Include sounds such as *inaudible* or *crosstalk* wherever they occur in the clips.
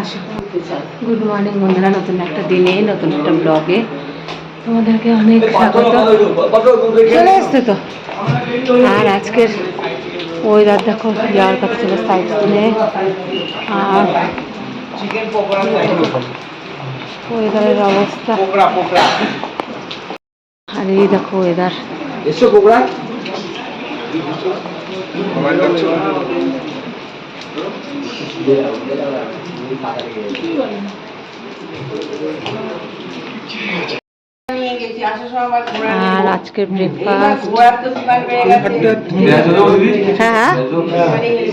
আসো good morning বন্ধুরা নতুন একটা দিনে নতুন একটা ব্লগে তোমাদেরকে অনেক স্বাগত। চলে এসছে তো? আর আজকের ওয়েদার দেখো যাওয়ার কথা ছিল সাইড সিনে আর ওয়েদারের অবস্থা। আর এই দেখো ওয়েদার এসো কোবরা আর আজকের ব্রেকফাস্ট হ্যাঁ হ্যাঁ।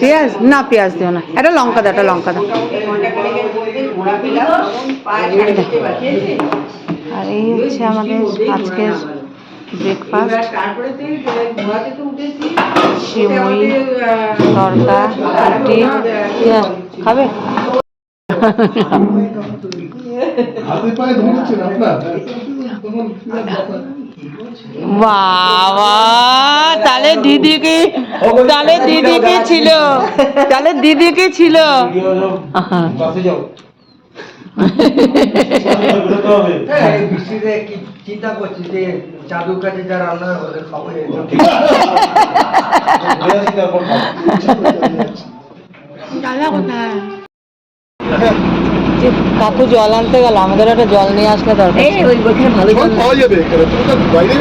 পেঁয়াজ? না পেঁয়াজ দিও না। এটা লঙ্কা দাও এটা লঙ্কা দাও আর এই হচ্ছে আমাদের আজকের ব্রেকফাস্ট সিমুই তরকা রুটি। হ্যাঁ, খাবে? হাতে পায়ে ধরেছেন আপনার বাবা তাহলে দিদি কি তাহলে দিদি কি ছিল? তাহলে দিদি কি ছিল? চিন্তা করছি যে জাদুর কাছে যা রান্না হবে খাব যে কাকু জল আনতে গেল আমাদের একটা জল নিয়ে আসলে দরকার ছিল। জল পাওয়া যাবে এখানে তুমি তো বাইরে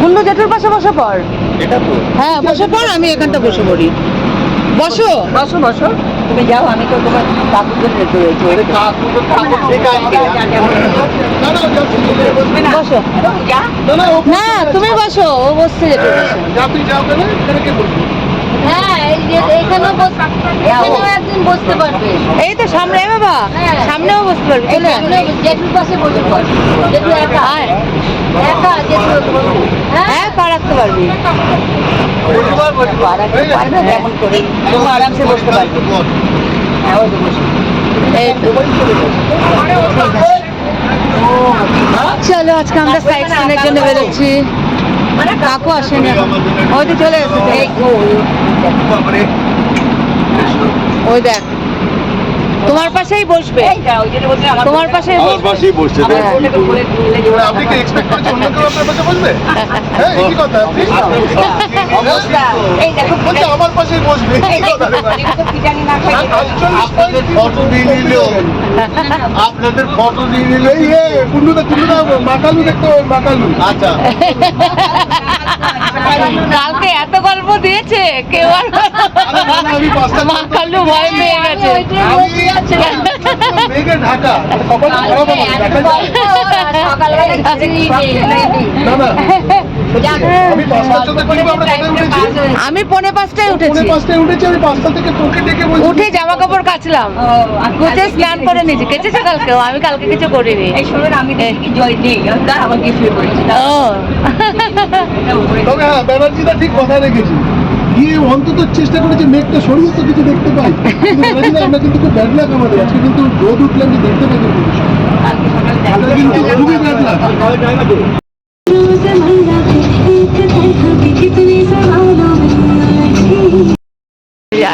গুন্ডু জেঠুর পাশে বসে পড় এটা তো। হ্যাঁ বসে পড় আমি এখানটা বসে পড়ি। বসো। বসো বসো। তুমি যাও আমি তো তোমার কাকুর জন্য রেখে রয়েছি আরে কাকু তো কাকু ঠিক আছে না না যা বসো। না তুমি বসো ও বসছে পাশে। যা তুই যাও কেন এখানে কে বসবে? হ্যাঁ এই যে এখানেও বস- এখানেও একদিন বসতে পারবে। এই তো সামনে বাবা হ্যাঁ। সামনেও বসতে পারবি চলে। জেঠুর পাশে বসে পড়। জেঠু একা। একা জেঠু হ্যাঁ। হ্যাঁ পা রাখতে পারবি। আরামসে বসতে পারবি। হ্যাঁ। চলো আজকে আমরা সাইড সিনের জন্য বেরোচ্ছি। কাকু আসেনি। ওই তো চলে এসেছে ওই দেখ তোমার পাশেই বসবে। তোমার পাশেই আমার বসবে। পাশেই বসছে আপনি কি এক্সপেক্ট করছেন অন্য কেউ আপনার পাশে বসবে? হ্যাঁ এই কথা? আপনি এই দেখো বলছে আমার পাশেই বসবে। এই কি কথা রে ভাই? আপনাদের ফটো দিয়ে নিল আপনাদের ফটো দিয়ে কুন্ডুদা কুন্ডুদা মাকালু দেখতে মাকালু আচ্ছা। কালকে এত গল্প দিয়েছে কেউ আর আমি পাঁচটা ভয় পেয়ে গেছে। আমি পৌনে পাঁচটায় উঠেছি। উঠে জামা কাপড় কাচলাম কুচে স্নান করে নিয়েছি। কেচেছে কালকেও আমি কালকে কিছু করিনি। এই শুনুন আমি দেখি জয় নেই। আমার কি শুয়ে পড়েছি ও তবে হ্যাঁ ব্যানার্জিদা ঠিক কথা রেখেছি। গিয়ে অন্তত চেষ্টা করেছে মেঘটা সরিয়ে তো কিছু দেখতে পাই। কিন্তু আমরা কিন্তু খুব ব্যাড লাগ আমাদের। আজকে কিন্তু রোদ উঠলে আমি দেখতে পাই কিন্তু কিন্তু খুবই ব্যাড লাগ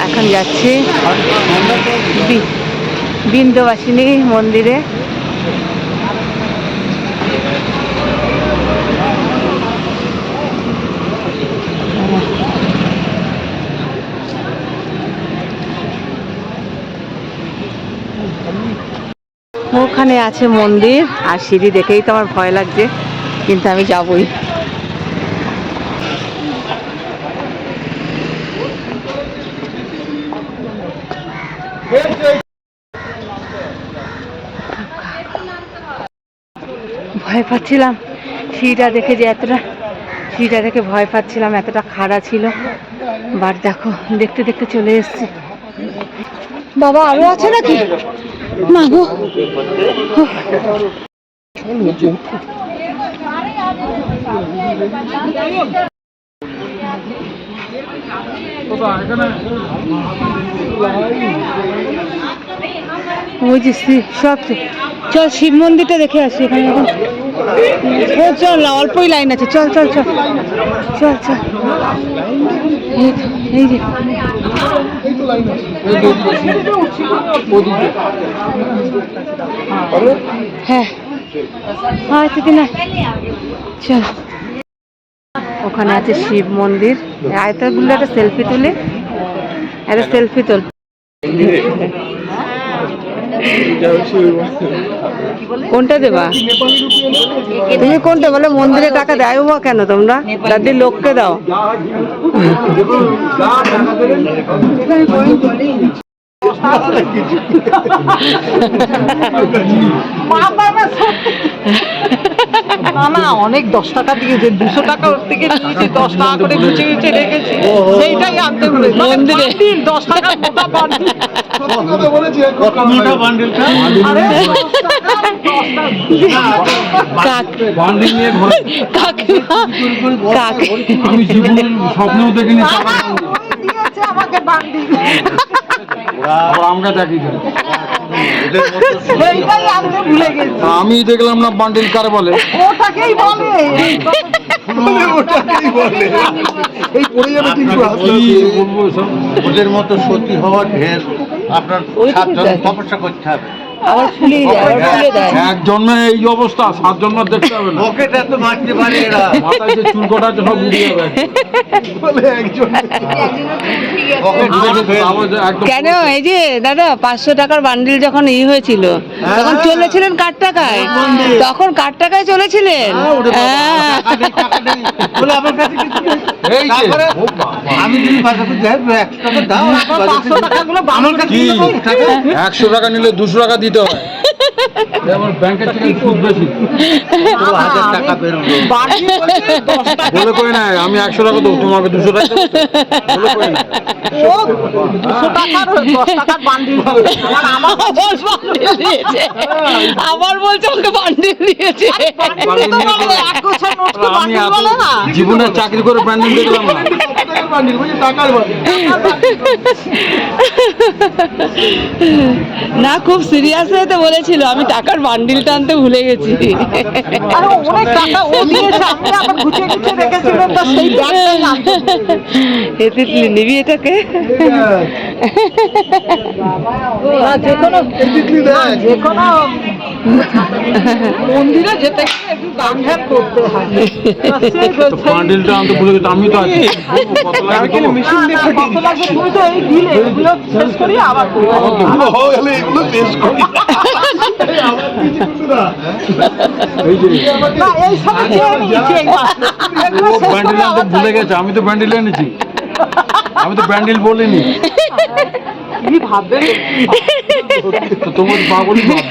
এখন যাচ্ছি বিন্দবাসিনী মন্দিরে। ওখানে আছে মন্দির, আর সিঁড়ি দেখেই তো আমার ভয় লাগছে, কিন্তু আমি যাবই। ভয় পাচ্ছিলাম, সিঁড়িটা দেখে যে এতটা, সিঁড়িটা দেখে ভয় পাচ্ছিলাম, এতটা খাড়া ছিল। বাট দেখো, দেখতে দেখতে চলে এসেছি। বাবা, আরও আছে নাকি? না গো শ্রী- সব চল শিব মন্দিরটা দেখে আসি এখানে এখন। চল না, অল্পই লাইন আছে। চল চল চল। চল চল। এই যে। লাইন আছে। হ্যাঁ। হ্যাঁ চল। ওখানে আছে শিব মন্দির। আয়তাগুলো একটা সেলফি তুলে। একটা সেলফি তোল। কোনটা দেবা? তুমি কোনটা? বলে মন্দিরে টাকা দেয় বা কেন তোমরা? দাদি লোককে দাও। না না অনেক দশ টাকা দিয়েছে। দুশো টাকা ওর থেকে নিয়েছি দশ টাকা করে গুছে গুছে রেখেছি। সেইটাই আনতে বলে মন্দিরে। দশ টাকা মোটা বান্ডিল আরে দশ টাকা, স্বপ্নেও দেখিনি আমাকে বান্ডিল আমরা দেখি *laughs* ভুলে গেছি। আমি দেখলাম না বান্ডিল কার বলে। ওটাকেই বলে। ওটাকেই বলে। এই পড়ে যাবে কিন্তু হাসতে কি হাসতে। বলব সব ওদের মতো সত্যি হওয়ার ঢের। আপনার। তপস্যা করতে হবে। আবার ফুলিয়ে দেয় আবার ফুলে দেয়। এক জন্মে এই অবস্থা সাত জন্ম দেখতে হবে না। পকেট এত মারতে পারে এরা। মাথায় যে চুল কটা উড়ে যাবে বলে একজন। কেন? এই যে দাদা পাঁচশো টাকার বান্ডিল যখন ই হয়েছিল তখন চলেছিলেন কার টাকায়? তখন কার টাকায় চলেছিলেন? হ্যাঁ। একশো টাকা নিলে দুশো টাকা দিতে হয়। আমার ব্যাংকের থেকে সুদ বেশি। টাকা বেরোলো। বান্ডিল বলছে দশ টাকা। বলে কই না আমি একশো টাকা দেবো তোমাকে দুশো টাকা বলে কই না আবার বলছে ওকে বান্ডিল দিয়েছে। জীবনে চাকরি করে ব্যান্ডেল দেখলাম না। না খুব সিরিয়াস হয়ে তো বলেছিল। আমি টাকার বান্ডিলটা আনতে ভুলে গেছি। নিবি এটাকে? যে কোনো দেখ। যে কোনো মন্দিরে যেতে গেলে একটু দাম ধ্যান করতে হয়। তা সে- তো ভুলে গেছি আমি তো আছি। কত লাগবে দেবো? না, না, কত লাগবে তুমি তো এই দিলে এগুলো শেষ করি আবার করব। এগুলো হয়ে গেলে এগুলো শেষ করি। করে আমি তো ব্যান্ডেল এনেছি। আমি তো ব্যান্ডেল বলিনি। কি ভাববে তো তোমার পাগলই ভাব।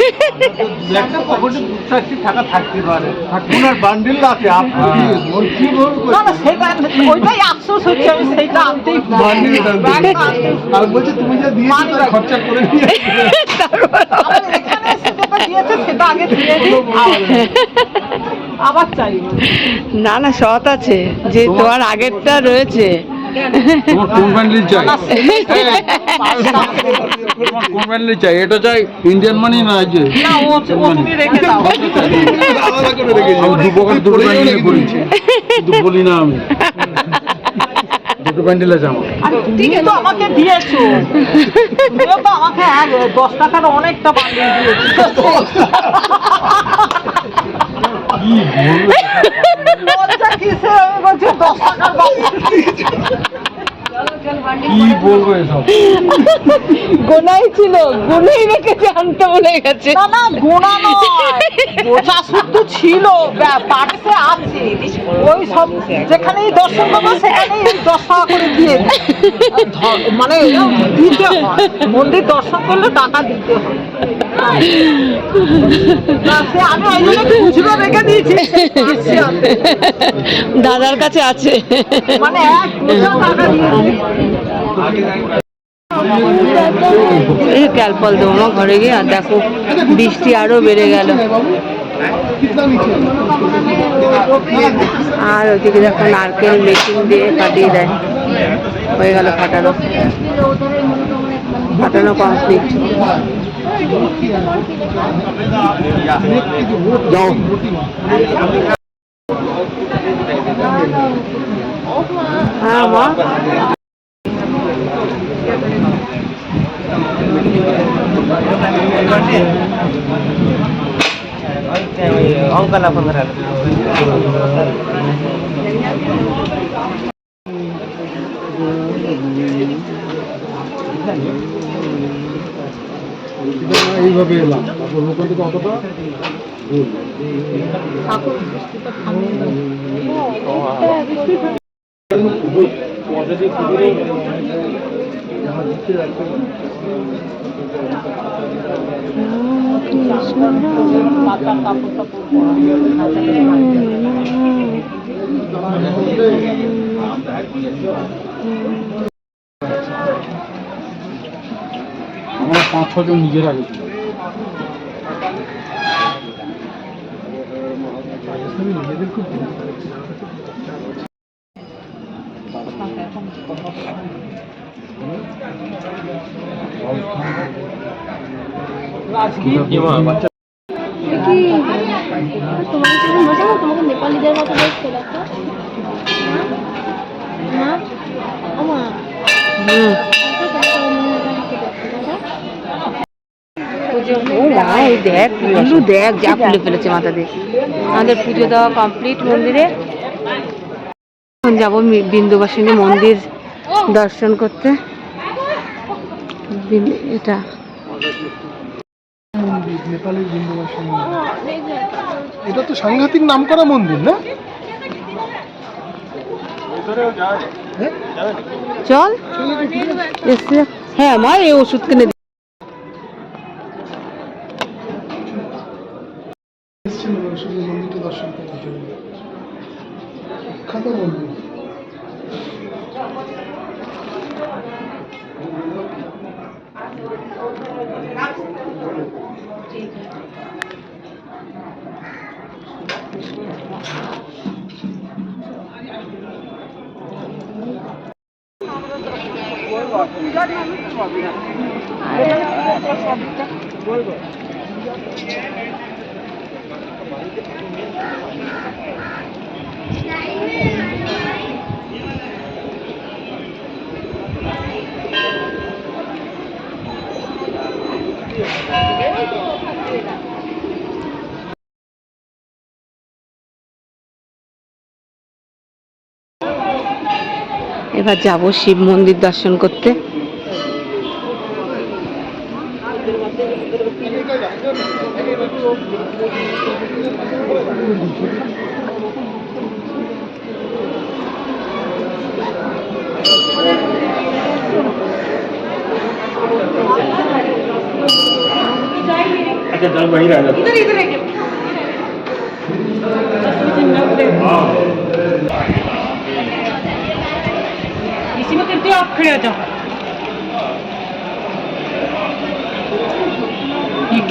একটা পকেটে দু টাকা থাকতে পারে। ওনার বান্ডিল আছে আপনি কি বলব না না সেটা ওইটাই আফসোস হচ্ছে আমি সেইটা আনতেই বান্ডিল আর বলছে তুমি যা দিয়েছ তার খরচা করে নিয়ে আবার এখানে এসে যেটা দিয়েছে সেটা আগে দিয়ে আবার চাই। না না সৎ আছে। যে তোমার আগেরটা রয়েছে। তোমার কোন ব্যান্ডেল চাই? তোমার কোন ব্যান্ডেল চাই? এটা চাই ইন্ডিয়ান মানি না যে তুমি দু পকেট দুটো ব্যান্ডেল রেখে কিন্তু বলি না আমি। দুটো ব্যান্ডেল আছে আমার। তুমি তো আমাকে দিয়েছ। তুমিও তো আমাকে এক দশ টাকার অনেকটা বান্ডিল দিয়েছ। কিসে আমি বলছি দশ টাকার বান্ডিল কি বলব এসব? গোনাই ছিল গুনেই রেখেছে আনতে ভুলে গেছে। না না গোনা নয়। গোটা শুদ্ধ ছিল আছে। ওই সব যেখানেই দর্শন করব সেখানেই দশ টাকা করে দিয়ে মানে দিতে হয়। মন্দির দর্শন করলে টাকা দিতে হয়। দাদার কাছে আছে। মানে এক খুচরো টাকা দিয়েছি এই ক্যালপল দেবো মা ঘরে গিয়ে আর দেখো বৃষ্টি আরও বেড়ে গেল। বাবু কিতনা নিচে আর ওদিকে দেখো নারকেল মেশিন দিয়ে কাটিয়ে দেয়। হয়ে গেল ফাটানো ফাটানো কমপ্লিট। যাও। হ্যাঁ মা। অঙ্কনা ফোন এইভাবে এলাম তারপর ওখান অতটা গোল। আমরা পাঁচ ছজন নিজেরা গেছি তোমাকে কি মজা না তোমাকে নেপালিদের মতো দেখতে দেখো মা ও মা দেখ পুলু দেখ যা ফুলে ফেলেছে মাথা দিয়ে আমাদের পুজো দেওয়া কমপ্লিট মন্দিরে এখন যাব বিন্দুবাসিনী মন্দির দর্শন করতে। এটা। মন্দির নেপালের বিন্দুবাসন এটা তো সাংঘাতিক নাম করা মন্দির না? হ্যাঁ? চল। এসে হ্যাঁ আমার এই ওষুধ কিনে মন্দিরটা দর্শন করতে বিখ্যাত মন্দির। এবার যাব শিব মন্দির দর্শন করতে। रुक जाओ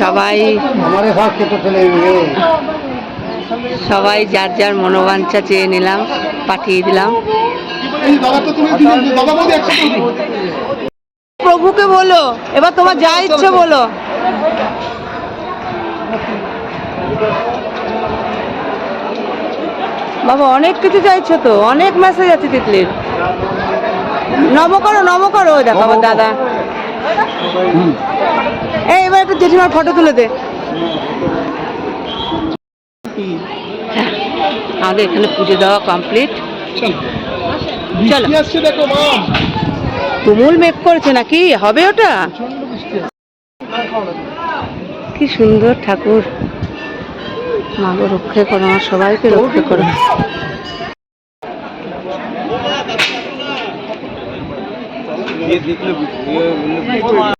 সবাই সবাই যার যার মনোবাঞ্ছা চেয়ে নিলাম পাঠিয়ে দিলাম। প্রভুকে বলো এবার তোমার যা ইচ্ছে বলো। বাবা অনেক কিছু চাইছো তো অনেক মেসেজ আছে তিতলির। নম করো নম করো দেখো আমার দাদা। এই এবার একটু জেঠিমার ফটো তুলে দে। আমাদের এখানে পুজো দেওয়া কমপ্লিট চলো। তুমুল মেঘ করেছে নাকি? হবে ওটা? কি সুন্দর ঠাকুর। মাগো রক্ষে করো আমার সবাইকে রক্ষে করো। oui le truc.